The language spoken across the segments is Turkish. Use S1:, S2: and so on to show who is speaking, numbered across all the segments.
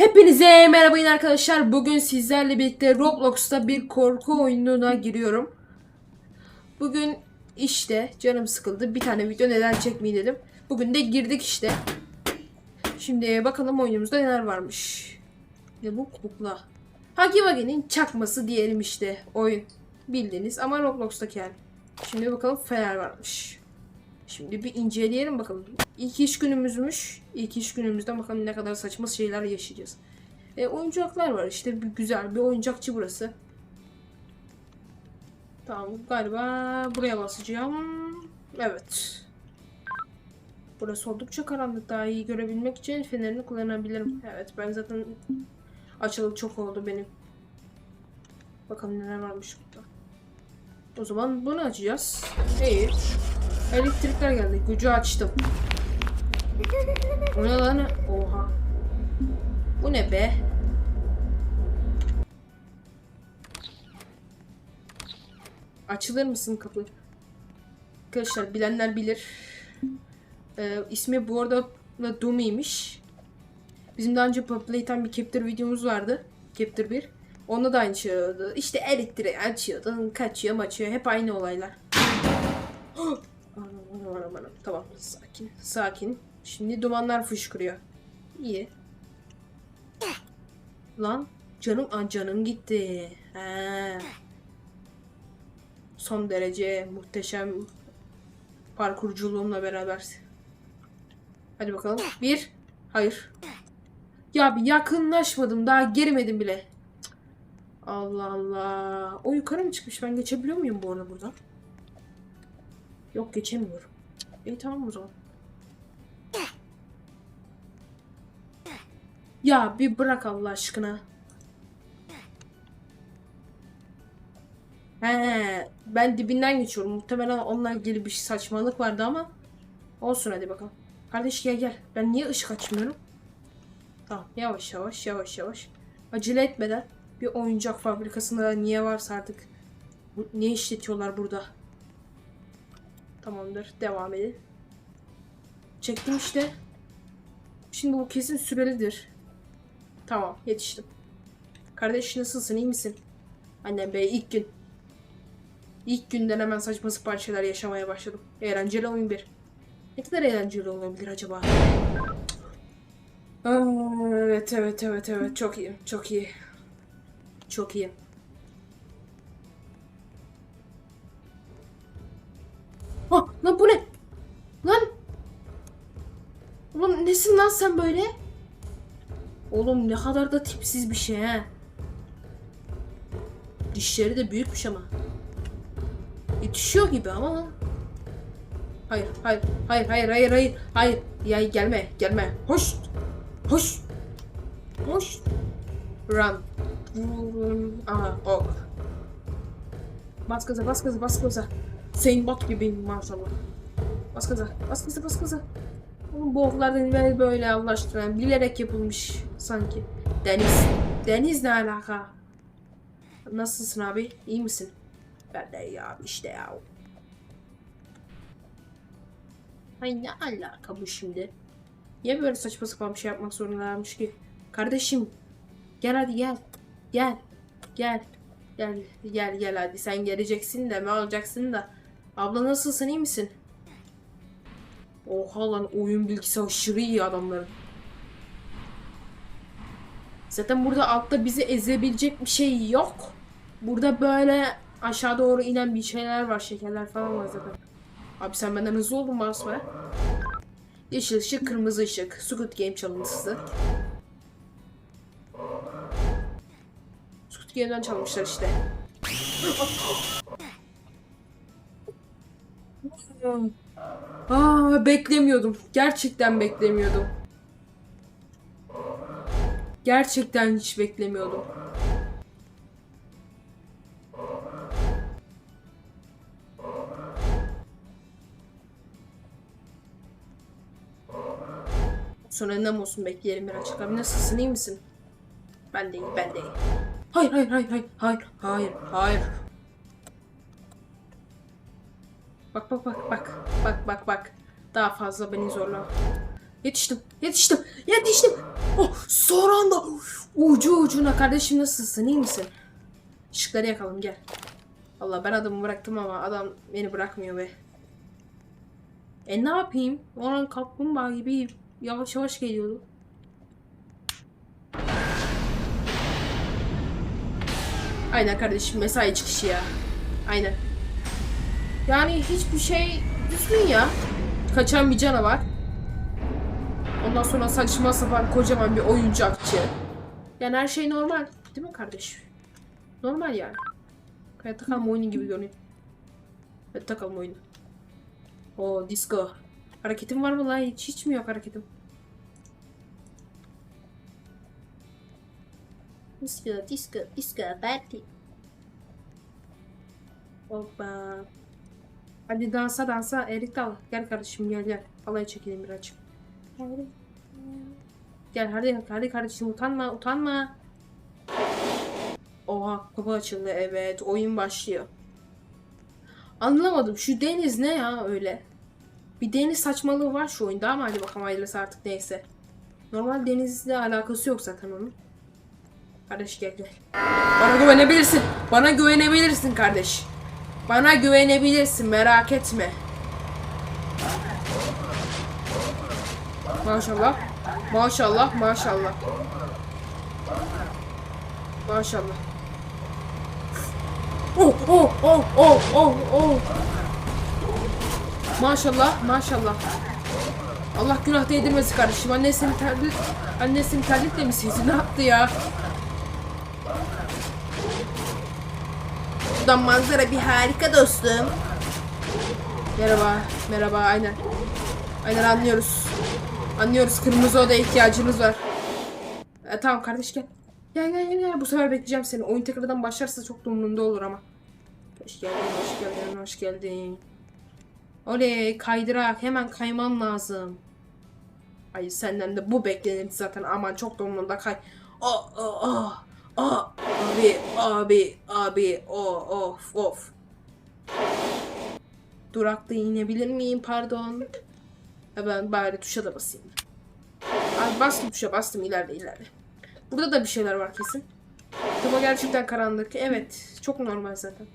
S1: Hepinize merhaba yine arkadaşlar. Bugün sizlerle birlikte Roblox'ta bir korku oyununa giriyorum. Bugün işte canım sıkıldı. Bir tane video neden çekmeyeyim dedim. Bugün de girdik işte. Şimdi bakalım oyunumuzda neler varmış. Ne bu kukla. Hagi Wagi'nin çakması diyelim işte oyun. Bildiğiniz ama Roblox'taki yani. Şimdi bakalım fener varmış. Şimdi bir inceleyelim bakalım. İlk iş günümüzmüş. İlk iş günümüzde bakalım ne kadar saçma şeyler yaşayacağız. E, oyuncaklar var işte bir güzel bir oyuncakçı burası. Tamam galiba buraya basacağım. Evet. Burası oldukça karanlık. Daha iyi görebilmek için fenerini kullanabilirim. Evet ben zaten açılık çok oldu benim. Bakalım neler varmış burada. O zaman bunu açacağız. İyi. Elektrikler geldi. Gücü açtım. O ne lan? Oha. Bu ne be? Açılır mısın kapı? Arkadaşlar bilenler bilir. Ee, ismi bu arada Dumi'ymiş. Bizim daha önce Playtime bir Capture videomuz vardı. Capture 1. Onda da aynı şey oldu. İşte elektriği açıyordun, kaçıyor maçıyor. Hep aynı olaylar. Anam. Tamam sakin sakin. Şimdi dumanlar fışkırıyor. İyi. Lan canım an canım gitti. He. Son derece muhteşem parkurculuğumla beraber. Hadi bakalım. Bir. Hayır. Ya bir yakınlaşmadım. Daha gerimedim bile. Allah Allah. O yukarı mı çıkmış? Ben geçebiliyor muyum bu arada buradan? Yok geçemiyorum. İyi tamam o zaman. Ya bir bırak Allah aşkına. He, ben dibinden geçiyorum. Muhtemelen onunla ilgili bir saçmalık vardı ama olsun hadi bakalım. Kardeş gel gel. Ben niye ışık açmıyorum? Tamam yavaş yavaş yavaş yavaş. Acele etmeden bir oyuncak fabrikasında niye varsa artık ne işletiyorlar burada? Tamamdır. Devam edin. Çektim işte. Şimdi bu kesin sürelidir. Tamam. Yetiştim. Kardeş nasılsın? iyi misin? Annem bey ilk gün. İlk günden hemen saçma sapan şeyler yaşamaya başladım. Eğlenceli oyun bir. Ne kadar eğlenceli olabilir acaba? Evet evet evet evet çok iyi çok iyi. Çok iyi. Lan bu ne? Lan. Oğlum nesin lan sen böyle? Oğlum ne kadar da tipsiz bir şey ha. Dişleri de büyükmüş ama. Yetişiyor gibi ama. Hayır, hayır, hayır, hayır, hayır, hayır, hayır. Ya gelme, gelme. Hoş, hoş, hoş. Run. Aha, ok. Bas gaza, bas gaza, bas gaza. Hüseyin Bot gibiyim maşallah. Bas gaza, bas gaza, bas gaza. Oğlum bu oklar da böyle Allah bilerek yapılmış sanki. Deniz. Deniz ne alaka? Nasılsın abi? İyi misin? Ben de iyi abi işte ya. Ay ne alaka bu şimdi? Niye böyle saçma sapan bir şey yapmak zorundalarmış ki? Kardeşim gel hadi gel. Gel. Gel. Gel gel gel hadi sen geleceksin de ne olacaksın da. Abla nasılsın iyi misin? Oha lan oyun bilgisi aşırı iyi adamların. Zaten burada altta bizi ezebilecek bir şey yok. Burada böyle aşağı doğru inen bir şeyler var. Şekerler falan var zaten. Abi sen benden hızlı oldun basma. Yeşil ışık, kırmızı ışık. Squid Game çalıntısı. Squid Game'den çalmışlar işte. Aa, beklemiyordum. Gerçekten beklemiyordum. Gerçekten hiç beklemiyordum. Sonra ne olsun bekleyelim birazcık abi. Nasılsın iyi misin? Ben de iyi, ben de iyi. Hayır, hayır, hayır, hayır, hayır, hayır. Bak bak bak bak. Bak bak bak. Daha fazla beni zorla. Yetiştim. Yetiştim. Yetiştim. Oh, son anda. Ucu ucuna kardeşim nasılsın? iyi misin? Işıkları yakalım gel. Allah ben adamı bıraktım ama adam beni bırakmıyor be. E ne yapayım? Onun kaplumbağa gibi yavaş yavaş geliyordu. Aynen kardeşim mesai çıkışı ya. Aynen. Yani hiçbir şey düzgün ya. Kaçan bir canavar. Ondan sonra saçma sapan kocaman bir oyuncakçı. Yani her şey normal. Değil mi kardeş? Normal yani. Hayatta kalma oyunu gibi görünüyor. Hayatta kalma oyunu. O disco. Hareketim var mı lan? Hiç, hiç mi yok hareketim? Disco, disco, disco, party. Hoppa. Hadi dansa dansa Erik dal. Gel kardeşim gel gel. Alay çekelim birazcık. Gel hadi hadi kardeşim utanma utanma. Oha kapı açıldı evet oyun başlıyor. Anlamadım şu deniz ne ya öyle. Bir deniz saçmalığı var şu oyunda ama hadi bakalım hayırlısı artık neyse. Normal denizle alakası yok zaten onun. Kardeş gel gel. Bana güvenebilirsin. Bana güvenebilirsin kardeş. Bana güvenebilirsin merak etme. Maşallah. Maşallah maşallah. Maşallah. Oh oh oh oh oh oh. Maşallah maşallah. Allah günah değdirmesin kardeşim. Annesinin terlik, annesinin terlikle mi sizi ne yaptı ya? Buradan manzara bir harika dostum. Merhaba, merhaba, aynen. Aynen anlıyoruz. Anlıyoruz, kırmızı odaya ihtiyacınız var. E, tamam kardeş gel. Gel gel gel gel. Bu sefer bekleyeceğim seni. Oyun tekrardan başlarsa çok da olur ama. Hoş geldin, hoş geldin, hoş geldin. Oley, kaydırak. Hemen kayman lazım. Ay senden de bu beklenirdi zaten. Aman çok da umurumda kay. Oh, oh, oh. Aa, abi, abi, abi, o, of, of. Durakta inebilir miyim? Pardon. Ben bari tuşa da basayım. Abi bastım tuşa bastım ileride ileride. Burada da bir şeyler var kesin. Ama gerçekten karanlık. Evet. Çok normal zaten.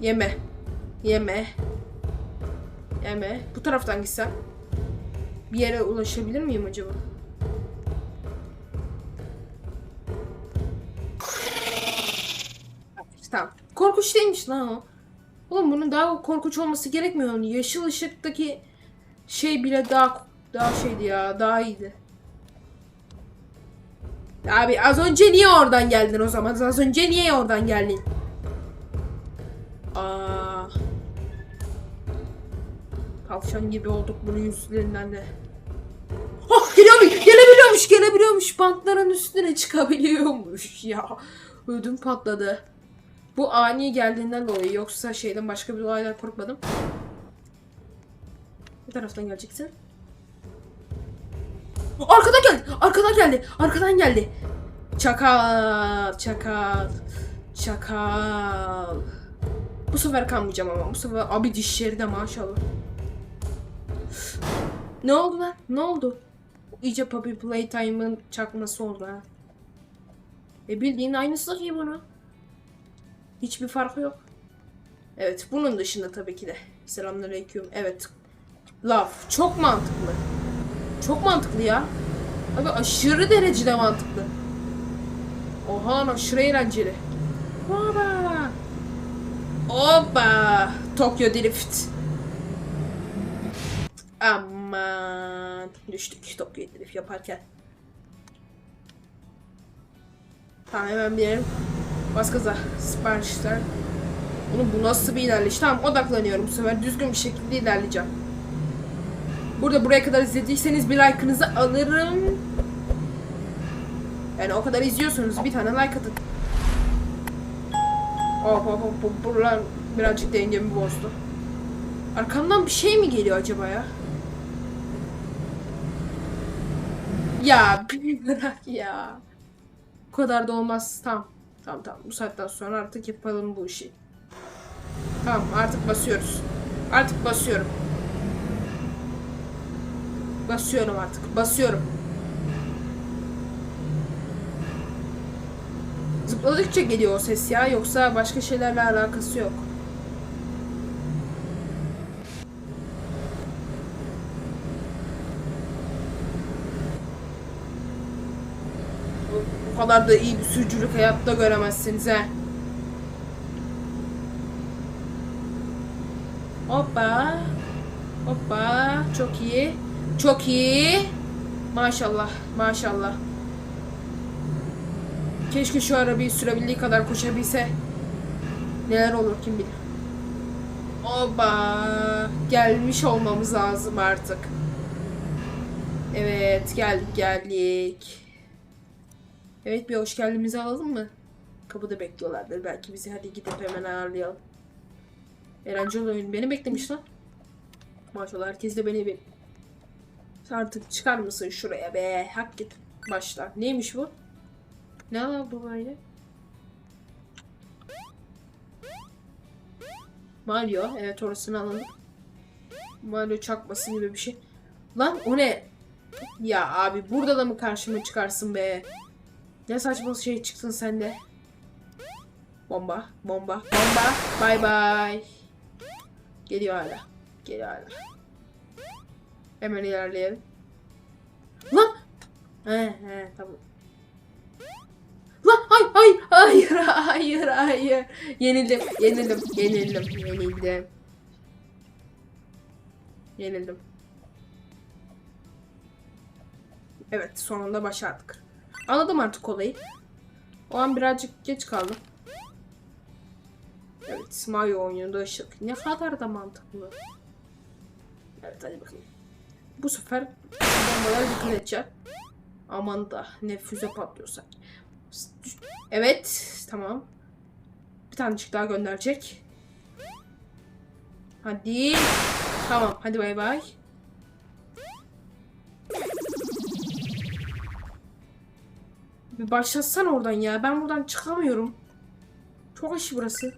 S1: Yeme. Yeme. Yeme. Bu taraftan gitsem. Bir yere ulaşabilir miyim acaba? Tamam. Korkunç değilmiş lan o. Oğlum bunun daha korkunç olması gerekmiyor. Yeşil ışıktaki şey bile daha daha şeydi ya. Daha iyiydi. Abi az önce niye oradan geldin o zaman? Az önce niye oradan geldin? Aa. Tavşan gibi olduk bunun yüzlerinden de. Oh geliyormuş, gelebiliyormuş, gelebiliyormuş. Bantların üstüne çıkabiliyormuş ya. Ödüm patladı. Bu ani geldiğinden dolayı yoksa şeyden başka bir olaydan korkmadım. Bu taraftan geleceksin. Arkadan geldi, arkadan geldi, arkadan geldi. Çakal, çakal, çakal. Bu sefer kanmayacağım ama bu sefer abi dişleri de maşallah. Ne oldu lan? Ne oldu? İyice Puppy Playtime'ın çakması oldu ha. E bildiğin aynısı ki bunu. Hiçbir farkı yok. Evet bunun dışında tabii ki de. Selamünaleyküm. Evet. Laf. Çok mantıklı. Çok mantıklı ya. Abi aşırı derecede mantıklı. Oha aşırı eğlenceli. Baba. Hoppa. Tokyo Drift. Aman. Düştük Tokyo Drift yaparken. Tamam hemen binelim. Bas gaza. Siparişler. Oğlum bu nasıl bir ilerleyiş? Tamam odaklanıyorum bu sefer. Düzgün bir şekilde ilerleyeceğim. Burada buraya kadar izlediyseniz bir like'ınızı alırım. Yani o kadar izliyorsunuz bir tane like atın. Oh oh bu buralar birazcık dengemi bozdu. Arkamdan bir şey mi geliyor acaba ya? Ya bir bırak ya. Bu kadar da olmaz. Tamam. Tamam tamam bu saatten sonra artık yapalım bu işi. Tamam artık basıyoruz. Artık basıyorum. Basıyorum artık. Basıyorum. Zıpladıkça geliyor o ses ya. Yoksa başka şeylerle alakası yok. Bu, kadar da iyi bir sürücülük hayatta göremezsiniz he. Hoppa. Hoppa. Çok iyi. Çok iyi. Maşallah. Maşallah. Keşke şu arabayı sürebildiği kadar koşabilse. Neler olur kim bilir. Oba. Gelmiş olmamız lazım artık. Evet geldik geldik. Evet bir hoş geldimizi alalım mı? Kapıda bekliyorlardır. Belki bizi hadi gidip hemen ağırlayalım. Eğlenceli oyun beni beklemiş lan. Maşallah herkes de beni bir Artık çıkar mısın şuraya be? Hak git. Başla. Neymiş bu? Ne lan bu böyle? Mario. Evet orasını alalım. Mario çakması gibi bir şey. Lan o ne? Ya abi burada da mı karşıma çıkarsın be? Ne saçma şey çıktın sen de. Bomba, bomba, bomba. Bye bye. Geliyor hala. Geliyor hala. Hemen ilerleyelim. Lan! He he tamam. Lan hay hay hayır hayır hayır. Yenildim yenildim yenildim yenildim. Yenildim. Evet sonunda başardık. Anladım artık olayı. O an birazcık geç kaldım. Evet Mario oynuyordu ışık. Ne kadar da mantıklı. Evet hadi bakalım. Bu sefer bombalara dikkat edeceğim. Aman da ne füze patlıyorsa. Evet tamam. Bir tanecik daha gönderecek. Hadi. Tamam hadi bay bay. Bir başlatsan oradan ya. Ben buradan çıkamıyorum. Çok aşı burası.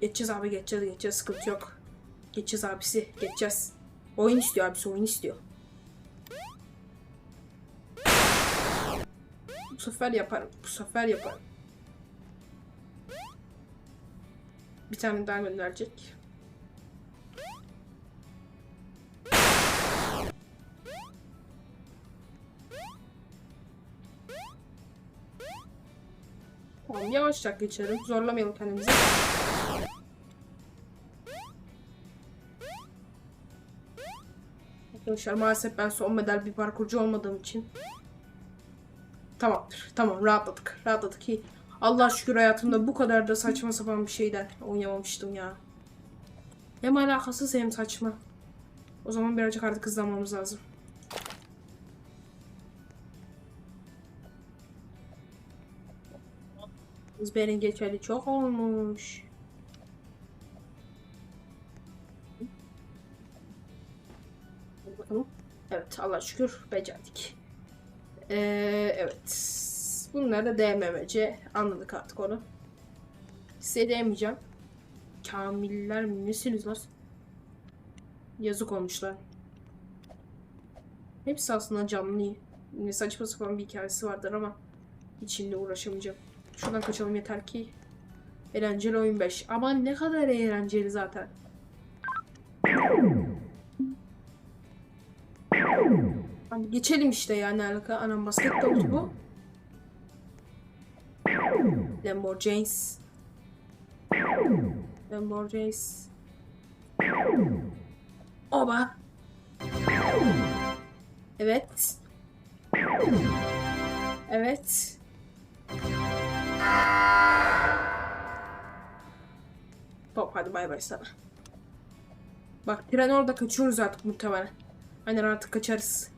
S1: Geçeceğiz abi geçeceğiz geçeceğiz sıkıntı yok. Geçeceğiz abisi geçeceğiz. Oyun istiyor abisi oyun istiyor. Bu sefer yaparım. Bu sefer yaparım. Bir tane daha gönderecek. Tamam yavaşça geçelim. Zorlamayalım kendimizi. Arkadaşlar maalesef ben son model bir parkurcu olmadığım için. Tamamdır. Tamam rahatladık. Rahatladık iyi. Allah şükür hayatımda bu kadar da saçma sapan bir şeyden oynamamıştım ya. Hem alakasız hem saçma. O zaman birazcık artık hızlanmamız lazım. Ezberin geçeli çok olmuş. Evet Allah şükür becerdik. Ee, evet. Bunlar da DMMC. Anladık artık onu. Size diyemeyeceğim. Kamiller mi? Nesiniz lan? Yazık olmuşlar. Hepsi aslında canlı. Yine saçma sapan bir hikayesi vardır ama içinde uğraşamayacağım. Şuradan kaçalım yeter ki. Eğlenceli oyun 5. Aman ne kadar eğlenceli zaten. Hadi geçelim işte ya ne alaka. Anam basketbol bu. Lamborghinis. Lamborghinis. Oba. Evet. Evet. Top hadi bay bay sana. Bak tren orada kaçıyoruz artık muhtemelen. Aynen artık kaçarız.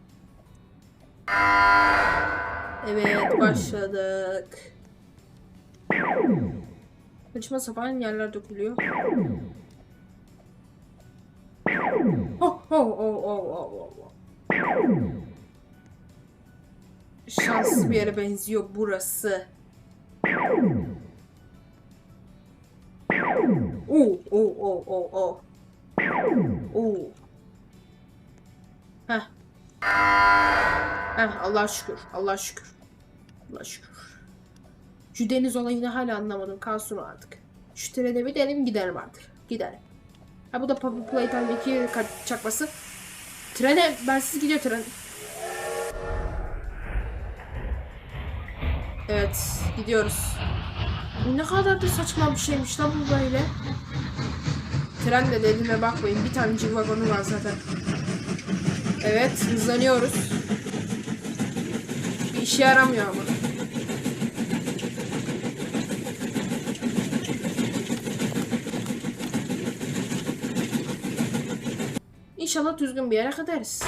S1: Evet başladık. Saçma sapan yerler dökülüyor. Oh oh oh oh oh oh. şanssız bir yere benziyor burası. Oo, oo, oo, oo, oo. Oo. Heh. Heh, Allah'a şükür. Allah'a şükür. Allah'a şükür. Şu deniz olayını hala anlamadım. Kalsın artık. Şu trene binelim gidelim artık. Gidelim. Ha bu da Puppy Playtime 2 kart çakması. Trene bensiz gidiyor tren. Evet gidiyoruz. Ne kadar da saçma bir şeymiş lan bu böyle. Tren de dediğime bakmayın. Bir tanecik vagonu var zaten. Evet hızlanıyoruz. Bir işe yaramıyor ama. İnşallah düzgün bir yere kaderiz.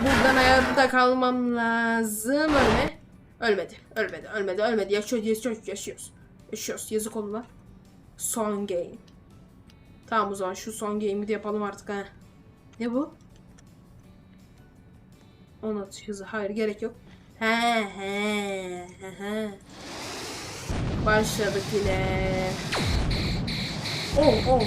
S1: Buradan hayatta kalmam lazım. Ölme. Ölmedi. Ölmedi. Ölmedi. Ölmedi. Yaşıyoruz. Yaşıyoruz. Yaşıyoruz. Yaşıyoruz. Yazık oldular. Son game. Tamam o zaman şu son game'i de yapalım artık ha. Ne bu? 10 atış hızı. Hayır gerek yok. He he he. Başladık yine. Oh oh.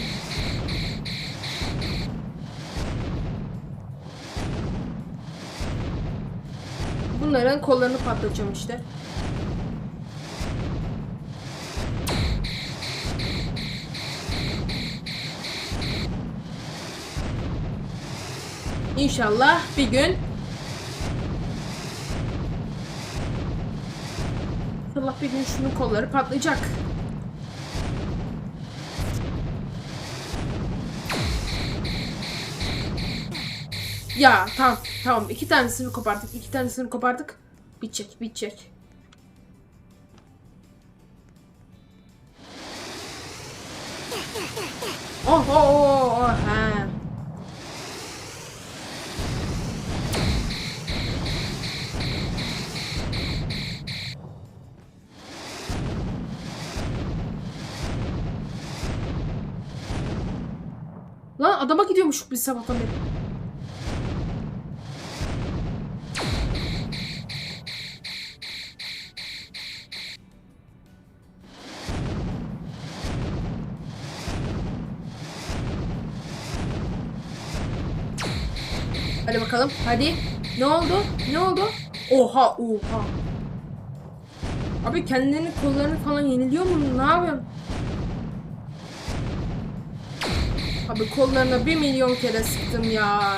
S1: Bunların kollarını patlatacağım işte. İnşallah bir gün İnşallah bir gün şunun kolları patlayacak. Ya tamam tamam iki tanesini kopardık iki tanesini kopardık. Bitecek bitecek. Oh oh oh oh he. Lan adama gidiyormuş biz sabahtan beri. Hadi bakalım. Hadi. Ne oldu? Ne oldu? Oha oha. Abi kendini kollarını falan yeniliyor mu? Ne yapıyorsun? Abi kollarına bir milyon kere sıktım ya.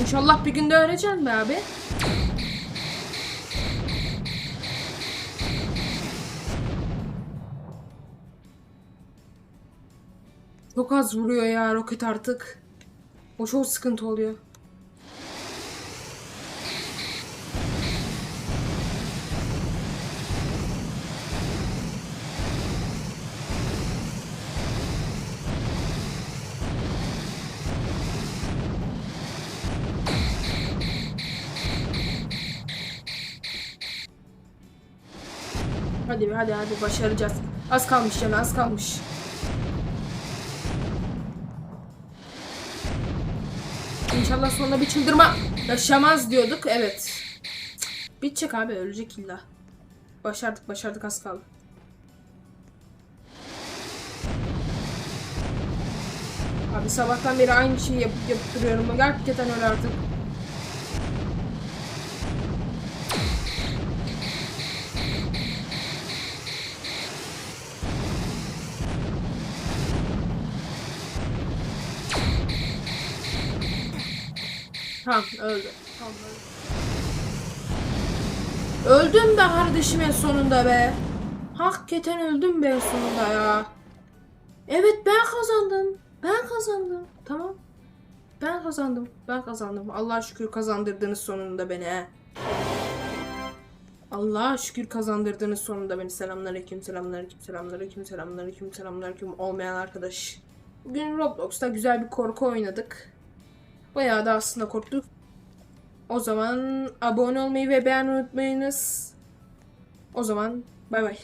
S1: İnşallah bir günde öğreneceksin be abi. Çok az vuruyor ya roket artık. O çok sıkıntı oluyor. Hadi hadi hadi başaracağız. Az kalmış canım az kalmış. İnşallah sonra bir çıldırma yaşamaz diyorduk. Evet. Bitecek abi ölecek illa. Başardık başardık az kaldı. Abi sabahtan beri aynı şeyi yapıp yapıp. Gerçekten öyle artık. Tamam öldü. Tamam öldü. Öldüm be kardeşim en sonunda be. Hakikaten öldüm be en sonunda ya. Evet ben kazandım. Ben kazandım. Tamam. Ben kazandım. Ben kazandım. Allah'a şükür kazandırdınız sonunda beni he. Allah'a şükür kazandırdınız sonunda beni. Selamünaleyküm, selamünaleyküm, selamünaleyküm, selamünaleyküm, selamünaleyküm olmayan arkadaş. Bugün Roblox'ta güzel bir korku oynadık. Bayağı da aslında korktuk. O zaman abone olmayı ve beğenmeyi unutmayınız. O zaman bay bay.